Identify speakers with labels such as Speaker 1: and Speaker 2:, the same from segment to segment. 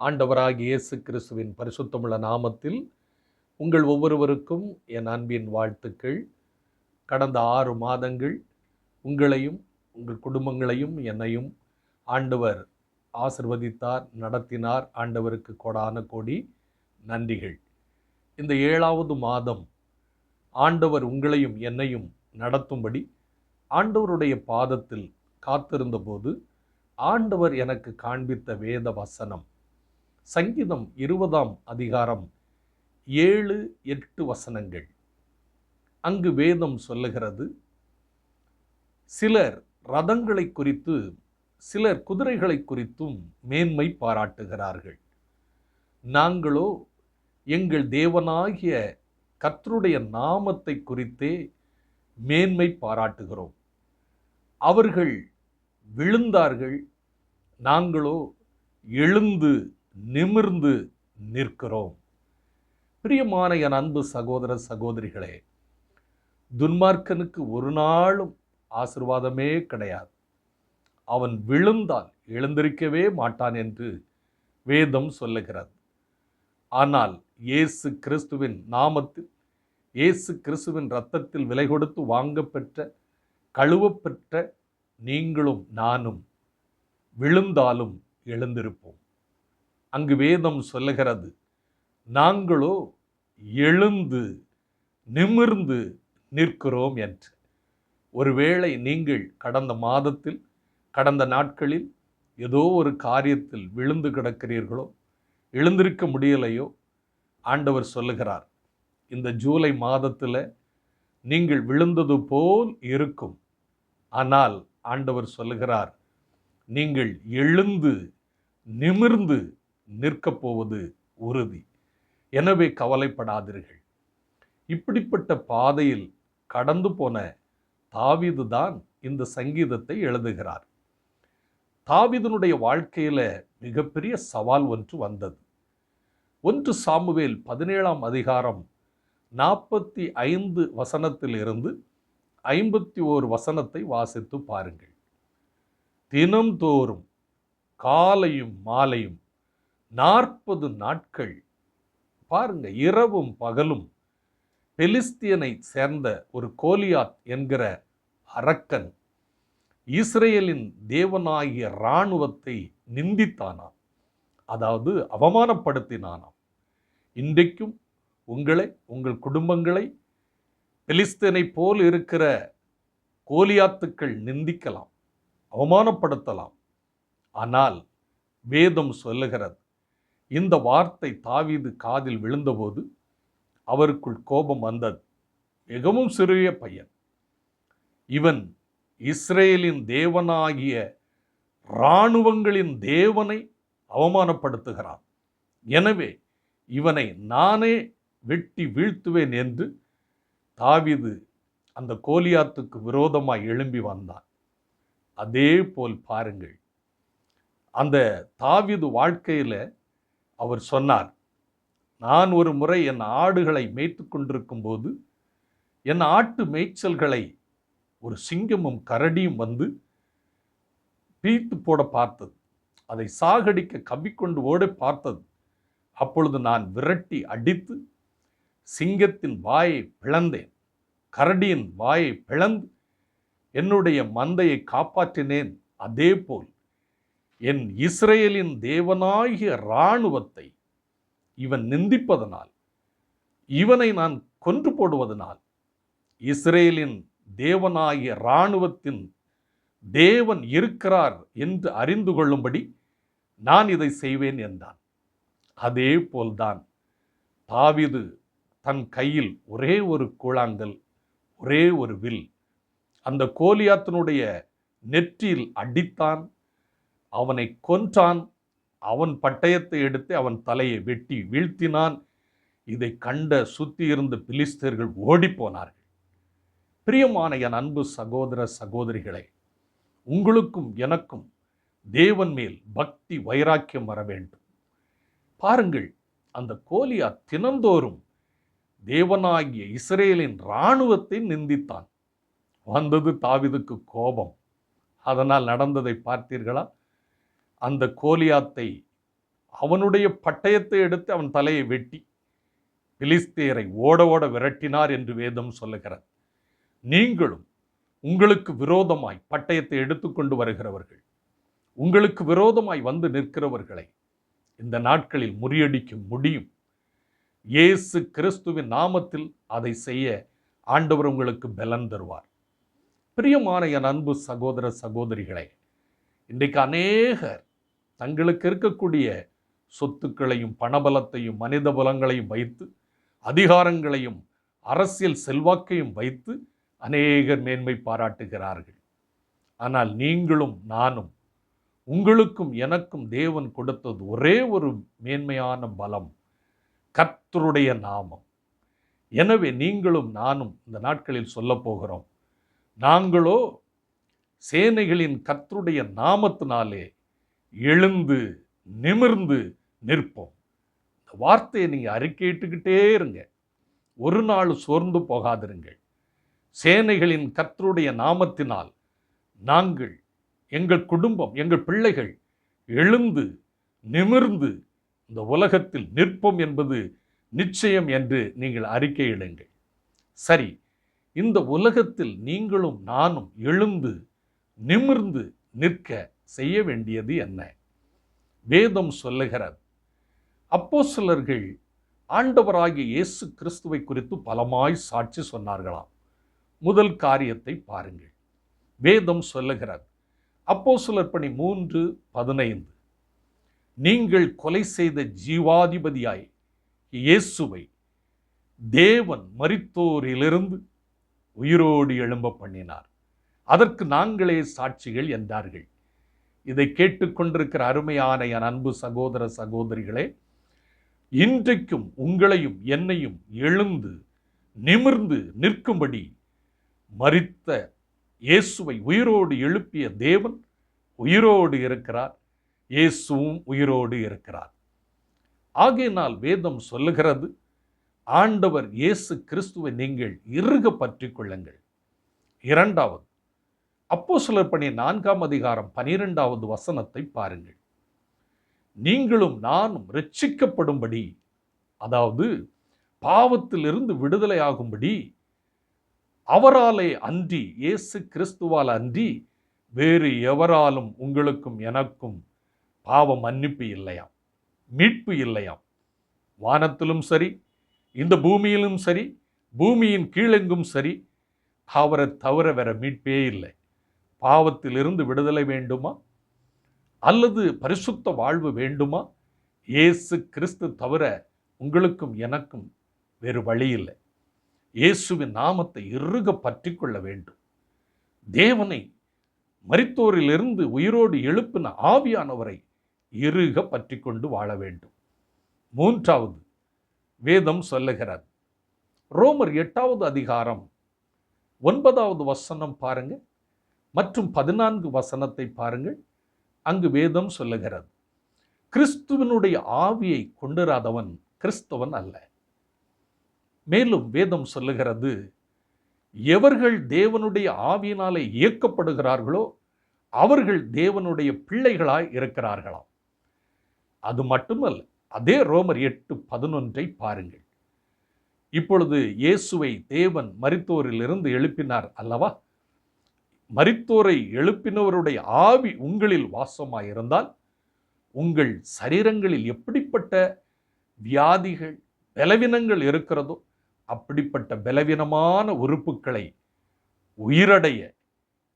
Speaker 1: ஆண்டவராகிய இயேசு கிறிஸ்துவின் பரிசுத்தமுள்ள நாமத்தில் உங்கள் ஒவ்வொருவருக்கும் என் அன்பின் வாழ்த்துக்கள். கடந்த ஆறு மாதங்கள் உங்களையும் உங்கள் குடும்பங்களையும் என்னையும் ஆண்டவர் ஆசிர்வதித்தார் நடத்தினார். ஆண்டவருக்கு கொடான கோடி நன்றிகள். இந்த ஏழாவது மாதம் ஆண்டவர் உங்களையும் என்னையும் நடத்தும்படி ஆண்டவருடைய பாதத்தில் காத்திருந்தபோது ஆண்டவர் எனக்கு காண்பித்த வேத வசனம் சங்கீதம் இருபதாம் அதிகாரம் ஏழு எட்டு வசனங்கள். அங்கு வேதம் சொல்லுகிறது சிலர் ரதங்களை குறித்து சிலர் குதிரைகளை குறித்தும் மேன்மை பாராட்டுகிறார்கள். நாங்களோ எங்கள் தேவனாகிய கர்த்தருடைய நாமத்தை குறித்தே மேன்மை பாராட்டுகிறோம். அவர்கள் விழுந்தார்கள் நாங்களோ எழுந்து நிமிர்ந்து நிற்கிறோம். பிரியமான என் அன்பு சகோதர சகோதரிகளே துன்மார்க்கனுக்கு ஒரு நாளும் ஆசிர்வாதமே கிடையாது. அவன் விழுந்தால் எழுந்திருக்கவே மாட்டான் என்று வேதம் சொல்லுகிறது. ஆனால் இயேசு கிறிஸ்துவின் நாமத்தில் இயேசு கிறிஸ்துவின் ரத்தத்தில் விலை கொடுத்து வாங்கப்பெற்ற கழுவப்பெற்ற நீங்களும் நானும் விழுந்தாலும் எழுந்திருப்போம். அங்கு வேதம் சொல்லுகிறது நாங்களோ எழுந்து நிமிர்ந்து நிற்கிறோம் என்று. ஒருவேளை நீங்கள் கடந்த மாதத்தில் கடந்த நாட்களில் ஏதோ ஒரு காரியத்தில் விழுந்து கிடக்கிறீர்களோ எழுந்திருக்க முடியலையோ ஆண்டவர் சொல்லுகிறார் இந்த ஜூலை மாதத்தில் நீங்கள் விழுந்தது போல் இருக்கும். ஆனால் ஆண்டவர் சொல்லுகிறார் நீங்கள் எழுந்து நிமிர்ந்து நிற்கப் போவது உறுதி. எனவே கவலைப்படாதீர்கள். இப்படிப்பட்ட பாதையில் கடந்து போன தாவிது தான் இந்த சங்கீதத்தை எழுதுகிறார். தாவிதனுடைய வாழ்க்கையில மிகப்பெரிய சவால் ஒன்று வந்தது. ஒன்று சாமுவேல் பதினேழாம் அதிகாரம் நாற்பத்தி ஐந்து வசனத்திலிருந்து ஐம்பத்தி ஓரு வசனத்தை வாசித்து பாருங்கள். தினம்தோறும் காலையும் மாலையும் நாற்பது நாட்கள். பாருங்க இரவும் பகலும் பெலிஸ்தியனை சேர்ந்த ஒரு கோலியாத் என்கிற அரக்கன் இஸ்ரேலின் தேவனாகிய இராணுவத்தை நிந்தித்தானாம். அதாவது அவமானப்படுத்தினானாம். இன்றைக்கும் உங்களை உங்கள் குடும்பங்களை பெலிஸ்தீனை போல் இருக்கிற கோலியாத்துக்கள் நிந்திக்கலாம் அவமானப்படுத்தலாம். ஆனால் வேதம் சொல்லுகிறது இந்த வார்த்தை தாவீது காதில் விழுந்தபோது அவருக்குள் கோபம் வந்தது. மிகவும் சிறிய பையன். இவன் இஸ்ரேலின் தேவனாகிய இராணுவங்களின் தேவனை அவமானப்படுத்துகிறான். எனவே இவனை நானே வெட்டி வீழ்த்துவேன் என்று தாவிது அந்த கோலியாத்துக்கு விரோதமாக எழும்பி வந்தான். அதே போல் பாருங்கள் அந்த தாவீது வாழ்க்கையில் அவர் சொன்னார் நான் ஒரு முறை என் ஆடுகளை மேய்த்து கொண்டிருக்கும் போது என் ஆட்டு மேய்ச்சல்களை ஒரு சிங்கமும் கரடியும் வந்து பீத்து போட பார்த்தது. அதை சாகடிக்க கவ்விக்கொண்டு ஓட பார்த்தது. அப்பொழுது நான் விரட்டி அடித்து சிங்கத்தின் வாயை பிளந்தேன். கரடியின் வாயை பிளந்து என்னுடைய மந்தையை காப்பாற்றினேன். அதே போல் என் இஸ்ரேலின் தேவனாகிய இராணுவத்தை இவன் நிந்திப்பதனால் இவனை நான் கொன்று போடுவதனால் இஸ்ரேலின் தேவனாகிய இராணுவத்தின் தேவன் இருக்கிறார் என்று அறிந்து கொள்ளும்படி நான் இதை செய்வேன் என்றான். அதே போல்தான் தாவிது தன் கையில் ஒரே ஒரு கூழாங்கல் ஒரே ஒரு வில் அந்த கோலியாத்தினுடைய நெற்றியில் அடித்தான். அவனை கொன்றான். அவன் பட்டயத்தை எடுத்து அவன் தலையை வெட்டி வீழ்த்தினான். இதை கண்ட சுத்தி இருந்த பிலிஸ்தர்கள் ஓடிப்போனார்கள் பிரியமான என் அன்பு சகோதர சகோதரிகளே உங்களுக்கும் எனக்கும் தேவன் மேல் பக்தி வைராக்கியம் வர வேண்டும். பாருங்கள் அந்த கோலியா தினந்தோறும் தேவனாகிய இஸ்ரேலின் இராணுவத்தை நிந்தித்தான். வந்தது தாவிதுக்கு கோபம். அதனால் நடந்ததை பார்த்தீர்களா? அந்த கோலியாத்தை அவனுடைய பட்டயத்தை எடுத்து அவன் தலையை வெட்டி பிலிஸ்தேரை ஓட ஓட விரட்டினார் என்று வேதம் சொல்லுகிறார் நீங்களும் உங்களுக்கு விரோதமாய் பட்டயத்தை எடுத்துக்கொண்டு வருகிறவர்கள் உங்களுக்கு விரோதமாய் வந்து நிற்கிறவர்களை இந்த நாட்களில் முறியடிக்க முடியும். இயேசு கிறிஸ்துவின் நாமத்தில் அதை செய்ய ஆண்டவர் உங்களுக்கு பலன் தருவார். பிரியமான என் அன்பு சகோதர சகோதரிகளே இன்றைக்கு அநேகர் தங்களுக்கு இருக்கக்கூடிய சொத்துக்களையும் பணபலத்தையும் மனித பலங்களையும் வைத்து அதிகாரங்களையும் அரசியல் செல்வாக்கையும் வைத்து அநேகர் மேன்மை பாராட்டுகிறார்கள். ஆனால் நீங்களும் நானும் உங்களுக்கும் எனக்கும் தேவன் கொடுத்தது ஒரே ஒரு மேன்மையான பலம் கர்த்தருடைய நாமம். எனவே நீங்களும் நானும் இந்த நாட்களில் சொல்லப் போகிறோம் நாங்களோ சேனைகளின் கர்த்தருடைய நாமத்தினாலே எழுந்து நிமிர்ந்து நிற்போம். இந்த வார்த்தையை நீங்கள் அறிக்கையிட்டுக்கிட்டே இருங்க. ஒரு நாள் சோர்ந்து போகாதிருங்கள். சேனைகளின் கர்த்தருடைய நாமத்தினால் நாங்கள் எங்கள் குடும்பம் எங்கள் பிள்ளைகள் எழுந்து நிமிர்ந்து இந்த உலகத்தில் நிற்போம் என்பது நிச்சயம் என்று நீங்கள் அறிக்கையிடுங்கள் சரி இந்த உலகத்தில் நீங்களும் நானும் எழுந்து நிமிர்ந்து நிற்க செய்ய வேண்டியது என்ன? வேதம் சொல்லுகிறது அப்போஸ்தலர்கள் ஆண்டவராகிய இயேசு கிறிஸ்துவை குறித்து பலமாய் சாட்சி சொன்னார்களாம். முதல் காரியத்தை பாருங்கள். வேதம் சொல்லுகிறது சிலர் பணி மூன்று பதினைந்து. நீங்கள் கொலை செய்த ஜீவாதிபதியாய் இயேசுவை தேவன் மறித்தோரிலிருந்து உயிரோடு எழும்ப பண்ணினார் அதற்கு நாங்களே சாட்சிகள் என்றார்கள். இதை கேட்டுக்கொண்டிருக்கிற அருமையான என் அன்பு சகோதர சகோதரிகளே இன்றைக்கும் உங்களையும் என்னையும் எழுந்து நிமிர்ந்து நிற்கும்படி மறித்த இயேசுவை உயிரோடு எழுப்பிய தேவன் உயிரோடு இருக்கிறார். இயேசுவும் உயிரோடு இருக்கிறார். ஆகையினால் வேதம் சொல்லுகிறது ஆண்டவர் இயேசு கிறிஸ்துவை நீங்கள் இறுக பற்றிக் கொள்ளுங்கள். இரண்டாவது அப்போ சிலர் பணி நான்காம் அதிகாரம் பனிரெண்டாவது வசனத்தை பாருங்கள். நீங்களும் நானும் ரட்சிக்கப்படும்படி அதாவது பாவத்திலிருந்து விடுதலை ஆகும்படி அவராலே அன்றி இயேசு கிறிஸ்துவால் அன்றி வேறு எவராலும் உங்களுக்கும் எனக்கும் பாவ மன்னிப்பு இல்லையாம் மீட்பு இல்லையாம். வானத்திலும் சரி இந்த பூமியிலும் சரி பூமியின் கீழெங்கும் சரி அவரை தவிர வேற மீட்பே இல்லை. பாவத்திலிருந்து விடுதலை வேண்டுமா? அல்லது பரிசுத்த வாழ்வு வேண்டுமா? இயேசு கிறிஸ்து தவிர உங்களுக்கும் எனக்கும் வேறு வழி இல்லை இயேசுவின் நாமத்தை இறுக பற்றி கொள்ள வேண்டும். தேவனை மரித்தோரிலிருந்து உயிரோடு எழுப்பின ஆவியானவரை இறுக பற்றி கொண்டு வாழ வேண்டும். மூன்றாவது வேதம் சொல்லுகிறார் ரோமர் எட்டாவது அதிகாரம் ஒன்பதாவது வசனம் பாருங்கள் மற்றும் பதினான்கு வசனத்தை பாருங்கள். அங்கு வேதம் சொல்லுகிறது. கிறிஸ்துவனுடைய ஆவியை கொண்டிராதவன் கிறிஸ்தவன் அல்ல. மேலும் வேதம் சொல்லுகிறது எவர்கள் தேவனுடைய ஆவியினாலே இயக்கப்படுகிறார்களோ அவர்கள் தேவனுடைய பிள்ளைகளாய் இருக்கிறார்களாம். அது மட்டுமல்ல அதே ரோமர் எட்டு பதினொன்றை பாருங்கள். இப்பொழுது இயேசுவை தேவன் மரித்தோரிலிருந்து எழுப்பினார் அல்லவா? மரித்தோரை எழுப்பினவருடைய ஆவி உங்களில் வாசமாயிருந்தால் உங்கள் சரீரங்களில் எப்படிப்பட்ட வியாதிகள் பலவீனங்கள் இருக்கிறதோ அப்படிப்பட்ட பலவீனமான உறுப்புகளை உயிரடைய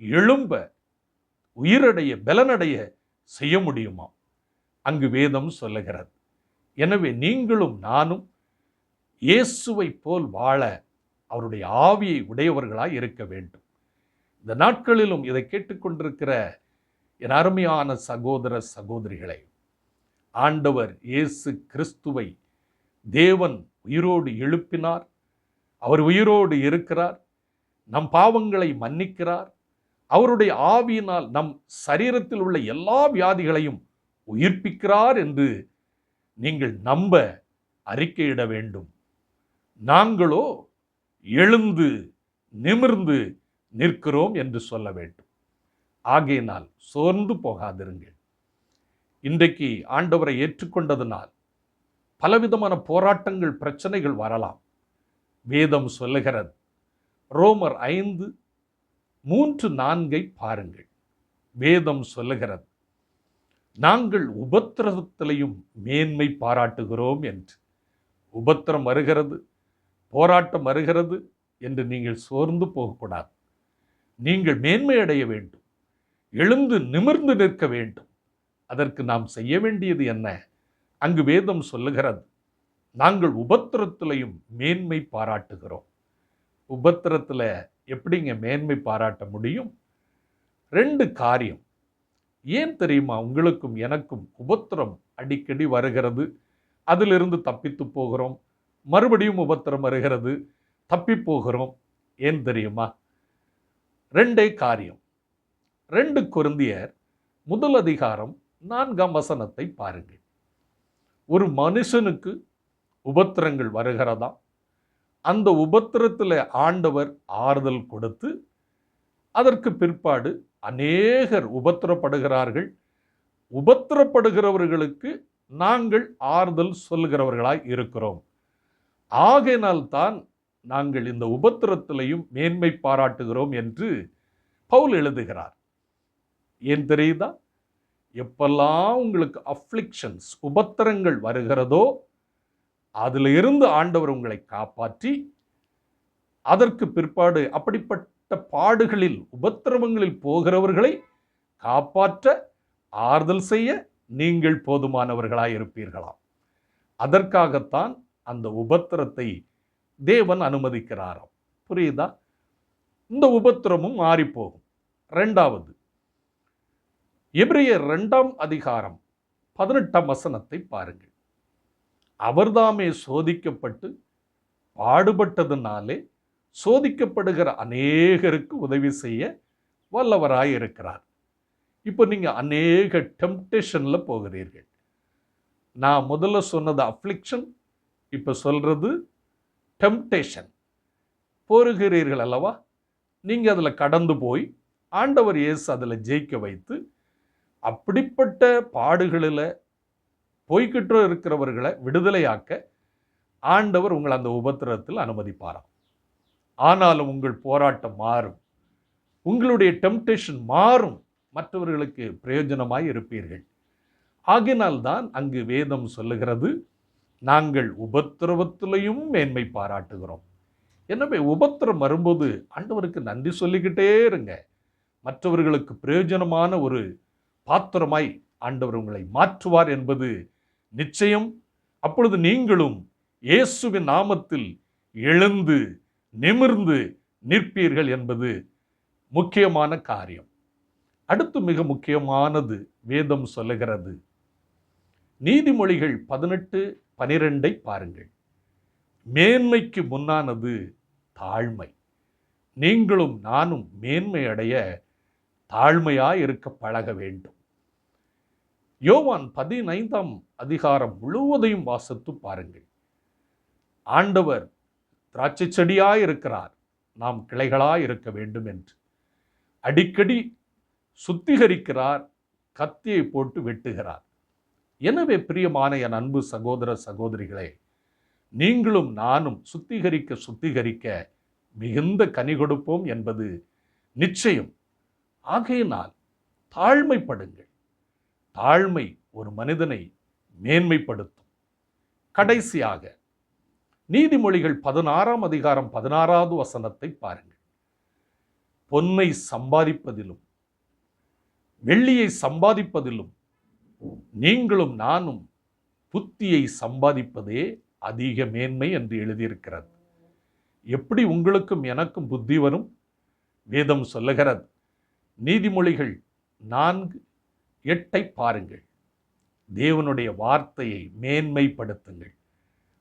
Speaker 1: எழும்ப உயிரடைய பலனடைய செய்ய முடியுமா? அங்கு வேதம் சொல்லுகிறது. எனவே நீங்களும் நானும் இயேசுவை போல் வாழ அவருடைய ஆவியை உடையவர்களாய் இருக்க வேண்டும். இந்த நாட்களிலும் இதை கேட்டுக்கொண்டிருக்கிற என் அருமையான சகோதர சகோதரிகளை ஆண்டவர் இயேசு கிறிஸ்துவை தேவன் உயிரோடு எழுப்பினார் அவர் உயிரோடு இருக்கிறார் நம் பாவங்களை மன்னிக்கிறார் அவருடைய ஆவியினால் நம் சரீரத்தில் உள்ள எல்லா வியாதிகளையும் உயிர்ப்பிக்கிறார் என்று நீங்கள் நம்ப அறிக்கையிட வேண்டும். நாங்களோ எழுந்து நிமிர்ந்து நிற்கிறோம் என்று சொல்ல வேண்டும். ஆகையினால் சோர்ந்து போகாதிருங்கள். இன்றைக்கு ஆண்டவரை ஏற்றுக்கொண்டதனால் பலவிதமான போராட்டங்கள் பிரச்சனைகள் வரலாம். வேதம் சொல்லுகிறது ரோமர் ஐந்து மூன்று நான்கை பாருங்கள். வேதம் சொல்லுகிறது நாங்கள் உபத்திரவத்திலையும் மேன்மை பாராட்டுகிறோம் என்று. உபத்திரம் வருகிறது போராட்டம் வருகிறது என்று நீங்கள் சோர்ந்து போகக்கூடாது. நீங்கள் மேன்மை அடைய வேண்டும். எழுந்து நிமிர்ந்து நிற்க வேண்டும். அதற்கு நாம் செய்ய வேண்டியது என்ன? அங்கு வேதம் சொல்லுகிறது நாங்கள் உபத்திரத்திலையும் மேன்மை பாராட்டுகிறோம். உபத்திரத்தில் எப்படிங்க மேன்மை பாராட்ட முடியும்? ரெண்டு காரியம். ஏன் தெரியுமா? உங்களுக்கும் எனக்கும் உபத்திரம் அடிக்கடி வருகிறது. அதிலிருந்து தப்பித்து போகிறோம். மறுபடியும் உபத்திரம் வருகிறது. தப்பி போகிறோம். ஏன் தெரியுமா? ரெண்டே காரியம். ரெண்டு குருந்தியர் முதல் அதிகாரம் நான்காம் வசனத்தை பாருங்கள். ஒரு மனுஷனுக்கு உபத்திரங்கள் வருகிறதா? அந்த உபத்திரத்தில் ஆண்டவர் ஆறுதல் கொடுத்து அதற்கு பிற்பாடு அநேகர் உபத்திரப்படுகிறார்கள். உபத்திரப்படுகிறவர்களுக்கு நாங்கள் ஆறுதல் சொல்லுகிறவர்களாய் இருக்கிறோம். ஆகையினால்தான் நாங்கள் இந்த உபத்திரத்திலையும் மேன்மை பாராட்டுகிறோம் என்று பவுல் எழுதுகிறார். ஏன் தெரியுதா? எப்பெல்லாம் உங்களுக்கு அஃப்ளிக்ஷன்ஸ் உபத்திரங்கள் வருகிறதோ அதில் இருந்து ஆண்டவர் உங்களை காப்பாற்றி அதற்கு பிற்பாடு அப்படிப்பட்ட பாடுகளில் உபத்திரவங்களில் போகிறவர்களை காப்பாற்ற ஆறுதல் செய்ய நீங்கள் போதுமானவர்களாக இருப்பீர்களாம் அதற்காகத்தான் அந்த உபத்திரத்தை தேவன் அனுமதிக்கிறாராம். புரியுதா? இந்த உபத்திரமும் மாறிப்போகும். ரெண்டாவது எபிரேயர் ரெண்டாம் அதிகாரம் பதினெட்டாம் வசனத்தை பாருங்கள். அவர்தாமே சோதிக்கப்பட்டு பாடுபட்டதுனாலே சோதிக்கப்படுகிற அநேகருக்கு உதவி செய்ய வல்லவராய் இருக்கிறார் இப்போ நீங்கள் அநேக டெம்டேஷனில் போகிறீர்கள். நான் முதல்ல சொன்னது அஃப்ளிக்ஷன் இப்போ சொல்கிறது டெம்டேஷன் போருகிறீர்கள் அல்லவா? நீங்கள் அதில் கடந்து போய் ஆண்டவர் இயேசு அதில் ஜெயிக்க வைத்து அப்படிப்பட்ட பாடுகளில் போய்கிட்டு இருக்கிறவர்களை விடுதலையாக்க ஆண்டவர் உங்களை அந்த உபத்திரத்தில் அனுமதிப்பாராம். ஆனாலும் உங்கள் போராட்டம் மாறும். உங்களுடைய டெம்டேஷன் மாறும். மற்றவர்களுக்கு பிரயோஜனமாய் இருப்பீர்கள். ஆகினால்தான் அங்கு வேதம் சொல்லுகிறது நாங்கள் உபத்திரவத்திலையும் மேன்மை பாராட்டுகிறோம். எனவே உபத்திரம் வரும்போது ஆண்டவருக்கு நன்றி சொல்லிக்கிட்டே இருங்க. மற்றவர்களுக்கு பிரயோஜனமான ஒரு பாத்திரமாய் ஆண்டவர் உங்களை மாற்றுவார் என்பது நிச்சயம். அப்பொழுது நீங்களும் இயேசுவின் நாமத்தில் எழுந்து நிமிர்ந்து நிற்பீர்கள் என்பது முக்கியமான காரியம். அடுத்து மிக முக்கியமானது வேதம் சொல்லுகிறது. நீதிமொழிகள் பதினெட்டு பனிரெண்டை பாருங்கள். மேன்மைக்கு முன்னானது தாழ்மை. நீங்களும் நானும் மேன்மை அடைய தாழ்மையாக இருக்க பழக வேண்டும். யோவான் பதினைந்தாம் அதிகாரம் முழுவதையும் வாசித்து பாருங்கள். ஆண்டவர் திராட்சை செடியாக இருக்கிறார். நாம் கிளைகளாக இருக்க வேண்டும் என்று. அடிக்கடி சுத்திகரிக்கிறார் கத்தியை போட்டு வெட்டுகிறார். எனவே பிரியமான என் அன்பு சகோதர சகோதரிகளே நீங்களும் நானும் சுத்திகரிக்க சுத்திகரிக்க மிகுந்த கனி கொடுப்போம் என்பது நிச்சயம். ஆகையினால் தாழ்மைப்படுங்கள். தாழ்மை ஒரு மனிதனை மேன்மைப்படுத்தும். கடைசியாக நீதிமொழிகள் பதினாறாம் அதிகாரம் பதினாறாவது வசனத்தை பாருங்கள். பொன்னை சம்பாதிப்பதிலும் வெள்ளியை சம்பாதிப்பதிலும் நீங்களும் நானும் புத்தியை சம்பாதிப்பதே அதிக மேன்மை என்று எழுதியிருக்கிறது. எப்படி உங்களுக்கும் எனக்கும் புத்தி வரும்? வேதம் சொல்லுகிறது நீதிமொழிகள் நான்கு எட்டை பாருங்கள். தேவனுடைய வார்த்தையை மேன்மைப்படுத்துங்கள்.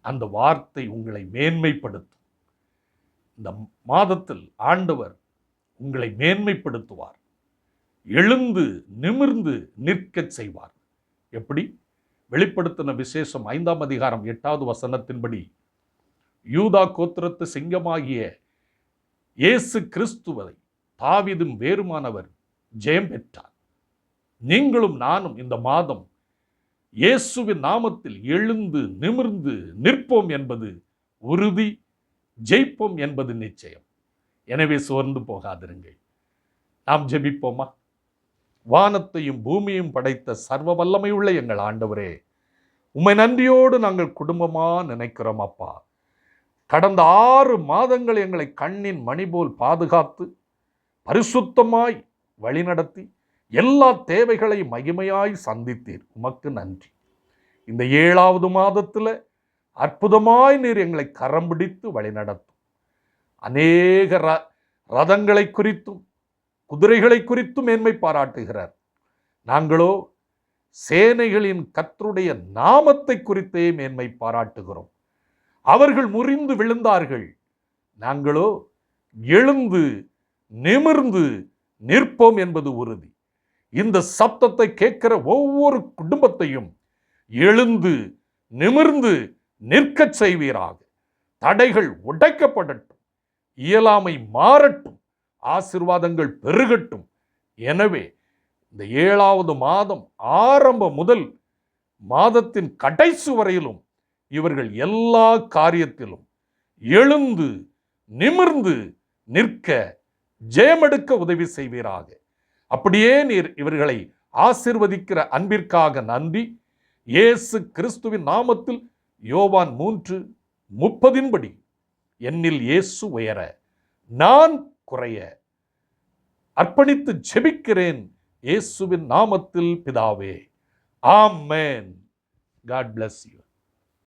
Speaker 1: அந்த வார்த்தை உங்களை மேன்மைப்படுத்தும். இந்த மாதத்தில் ஆண்டவர் உங்களை மேன்மைப்படுத்துவார். எழுந்து நிமிர்ந்து நிற்கச் செய்வார். எப்படி? வெளிப்படுத்தின விசேஷம் ஐந்தாம் அதிகாரம் எட்டாவது வசனத்தின்படி யூதா கோத்திரத்து சிங்கமாகிய இயேசு கிறிஸ்துவதை தாவிதும் வேறுமானவர் ஜெயம் பெற்றார். நீங்களும் நானும் இந்த மாதம் இயேசுவின் நாமத்தில் எழுந்து நிமிர்ந்து நிற்போம் என்பது உறுதி ஜெயிப்போம் என்பது நிச்சயம். எனவே சோர்ந்து போகாதிருங்கள். நாம் ஜெபிப்போமா? வானத்தையும் பூமியும் படைத்த சர்வ வல்லமையுள்ள எங்கள் ஆண்டவரே உம்மை நன்றியோடு நாங்கள் குடும்பமாக நினைக்கிறோம் அப்பா. கடந்த ஆறு மாதங்கள் எங்களை கண்ணின் மணி போல் பாதுகாத்து பரிசுத்தமாய் வழிநடத்தி எல்லா தேவைகளை மகிமையாய் சந்தித்தீர். உமக்கு நன்றி. இந்த ஏழாவது மாதத்தில் அற்புதமாய் நீர் எங்களை கரம் பிடித்து வழிநடத்தும். அநேக ர ரதங்களை குறித்தும் குதிரைகளை குறித்தும் மேன்மை பாராட்டுகிறார். நாங்களோ சேனைகளின் கத்தருடைய நாமத்தை குறித்தே மேன்மை பாராட்டுகிறோம். அவர்கள் முறிந்து விழுந்தார்கள். நாங்களோ எழுந்து நிமிர்ந்து நிற்போம் என்பது உறுதி. இந்த சப்தத்தை கேட்கிற ஒவ்வொரு குடும்பத்தையும் எழுந்து நிமிர்ந்து நிற்கச் செய்வீராக. தடைகள் உடைக்கப்படட்டும். இயலாமை மாறட்டும். ஆசிர்வாதங்கள் பெருகட்டும். எனவே இந்த ஏழாவது மாதம் ஆரம்ப முதல் மாதத்தின் கடைசி வரையிலும் இவர்கள் எல்லா காரியத்திலும் எழுந்து நிமிர்ந்து நிற்க ஜெயமெடுக்க உதவி செய்வீராக. அப்படியே நீர் இவர்களை ஆசிர்வதிக்கிற அன்பிற்காக நன்றி. இயேசு கிறிஸ்துவின் நாமத்தில் யோவான் மூன்று முப்பதின்படி என்னில் இயேசு உயர நான் குறைய. அர்ப்பணித்து ஜெபிக்கிறேன் இயேசுவின் நாமத்தில் பிதாவே. ஆமென். God bless you